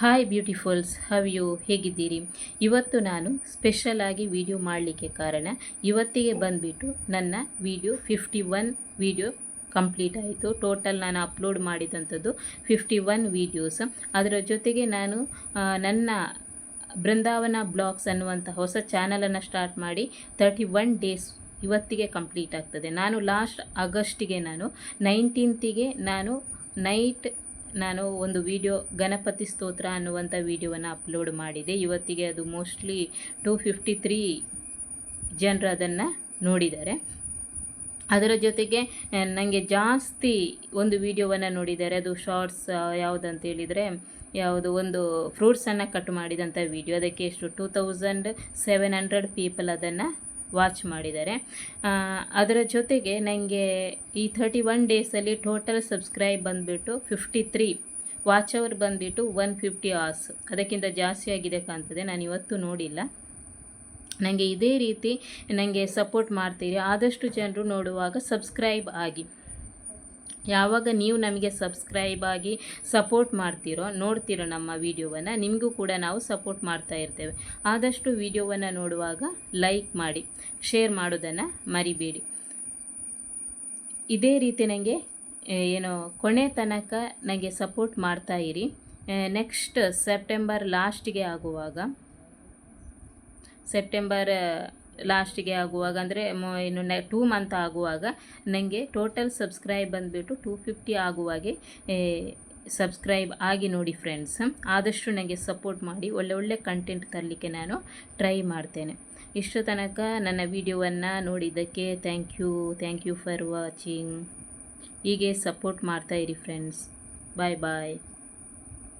Hi ಬ್ಯೂಟಿಫುಲ್ಸ್ how you ಹೇಗಿದ್ದೀರಿ? ಇವತ್ತು ನಾನು ಸ್ಪೆಷಲ್ ಆಗಿ ವಿಡಿಯೋ ಮಾಡಲಿಕ್ಕೆ ಕಾರಣ, ಇವತ್ತಿಗೆ ಬಂದುಬಿಟ್ಟು ನನ್ನ video fifty one video complete ಆಯಿತು. ಟೋಟಲ್ ನಾನು ಅಪ್ಲೋಡ್ ಮಾಡಿದಂಥದ್ದು ಫಿಫ್ಟಿ ಒನ್ ವೀಡಿಯೋಸ್ ಅದರ ಜೊತೆಗೆ ನಾನು ನನ್ನ ಬೃಂದಾವನ ಬ್ಲಾಗ್ಸ್ ಅನ್ನುವಂಥ ಹೊಸ ಚಾನಲನ್ನು ಸ್ಟಾರ್ಟ್ ಮಾಡಿ ತರ್ಟಿ ಒನ್ ಡೇಸ್ ಇವತ್ತಿಗೆ ಕಂಪ್ಲೀಟ್ ಆಗ್ತದೆ. ನಾನು ಲಾಸ್ಟ್ ಆಗಸ್ಟಿಗೆ ನಾನು ನೈನ್ಟೀನ್ತಿಗೆ ನಾನು ನೈಟ್ ನಾನು ಒಂದು ವಿಡಿಯೋ ಗಣಪತಿ ಸ್ತೋತ್ರ ಅನ್ನುವಂಥ ವಿಡಿಯೋವನ್ನು ಅಪ್ಲೋಡ್ ಮಾಡಿದೆ. ಇವತ್ತಿಗೆ ಅದು ಮೋಸ್ಟ್ಲಿ ಟೂ ಫಿಫ್ಟಿ ತ್ರೀ ಜನರು ಅದನ್ನು ನೋಡಿದ್ದಾರೆ. ಅದರ ಜೊತೆಗೆ ನನಗೆ ಜಾಸ್ತಿ ಒಂದು ವಿಡಿಯೋವನ್ನು ನೋಡಿದ್ದಾರೆ. ಅದು ಶಾರ್ಟ್ಸ್ ಯಾವುದಂತ ಹೇಳಿದರೆ, ಯಾವುದು ಒಂದು ಫ್ರೂಟ್ಸನ್ನು ಕಟ್ ಮಾಡಿದಂಥ ವಿಡಿಯೋ. ಅದಕ್ಕೆ ಎಷ್ಟು? Two thousand seven hundred people ಅದನ್ನು ವಾಚ್ ಮಾಡಿದ್ದಾರೆ. ಅದರ ಜೊತೆಗೆ ನನಗೆ ಈ ಥರ್ಟಿ ಒನ್ ಡೇಸಲ್ಲಿ ಟೋಟಲ್ ಸಬ್ಸ್ಕ್ರೈಬ್ ಬಂದುಬಿಟ್ಟು ಫಿಫ್ಟಿ ತ್ರೀ ವಾಚ್ ಅವರ್ ಬಂದುಬಿಟ್ಟು ಒನ್ ಫಿಫ್ಟಿ ಆರ್ಸ್ ಅದಕ್ಕಿಂತ ಜಾಸ್ತಿ ಆಗಿದೆ ಕಾಣ್ತದೆ, ನಾನು ಇವತ್ತು ನೋಡಿಲ್ಲ. ನನಗೆ ಇದೇ ರೀತಿ ನನಗೆ ಸಪೋರ್ಟ್ ಮಾಡ್ತೀರಿ. ಆದಷ್ಟು ಜನರು ನೋಡುವಾಗ ಸಬ್ಸ್ಕ್ರೈಬ್ ಆಗಿ. ಯಾವಾಗ ನೀವು ನಮಗೆ ಸಬ್ಸ್ಕ್ರೈಬ್ ಆಗಿ ಸಪೋರ್ಟ್ ಮಾಡ್ತೀರೋ ನೋಡ್ತೀರೋ ನಮ್ಮ ವಿಡಿಯೋವನ್ನು, ನಿಮಗೂ ಕೂಡ ನಾವು ಸಪೋರ್ಟ್ ಮಾಡ್ತಾ ಇರ್ತೇವೆ. ಆದಷ್ಟು ವಿಡಿಯೋವನ್ನು ನೋಡುವಾಗ ಲೈಕ್ ಮಾಡಿ, ಶೇರ್ ಮಾಡೋದನ್ನು ಮರಿಬೇಡಿ. ಇದೇ ರೀತಿ ನನಗೆ ಏನು ಕೊನೆ ತನಕ ನನಗೆ ಸಪೋರ್ಟ್ ಮಾಡ್ತಾ ಇರಿ. ನೆಕ್ಸ್ಟ್ ಸೆಪ್ಟೆಂಬರ್ ಲಾಸ್ಟಿಗೆ ಆಗುವಾಗ, ಸೆಪ್ಟೆಂಬರ್ ಲಾಸ್ಟಿಗೆ ಆಗುವಾಗ, ಅಂದರೆ ಇನ್ನು ನೆ ಟೂ ಮಂತ್ ಆಗುವಾಗ ನನಗೆ ಟೋಟಲ್ ಸಬ್ಸ್ಕ್ರೈಬ್ ಬಂದುಬಿಟ್ಟು ಟೂ ಫಿಫ್ಟಿ ಆಗುವಾಗೆ ಸಬ್ಸ್ಕ್ರೈಬ್ ಆಗಿ ನೋಡಿ ಫ್ರೆಂಡ್ಸ್ ಆದಷ್ಟು ನನಗೆ ಸಪೋರ್ಟ್ ಮಾಡಿ, ಒಳ್ಳೆ ಒಳ್ಳೆ ಕಂಟೆಂಟ್ ತರಲಿಕ್ಕೆ ನಾನು ಟ್ರೈ ಮಾಡ್ತೇನೆ. ಇಷ್ಟು ತನಕ ನನ್ನ ವಿಡಿಯೋವನ್ನು ನೋಡಿದ್ದಕ್ಕೆ thank you thank you for watching ಹೀಗೆ ಸಪೋರ್ಟ್ ಮಾಡ್ತಾಯಿರಿ ಫ್ರೆಂಡ್ಸ್ ಬಾಯ್ ಬಾಯ್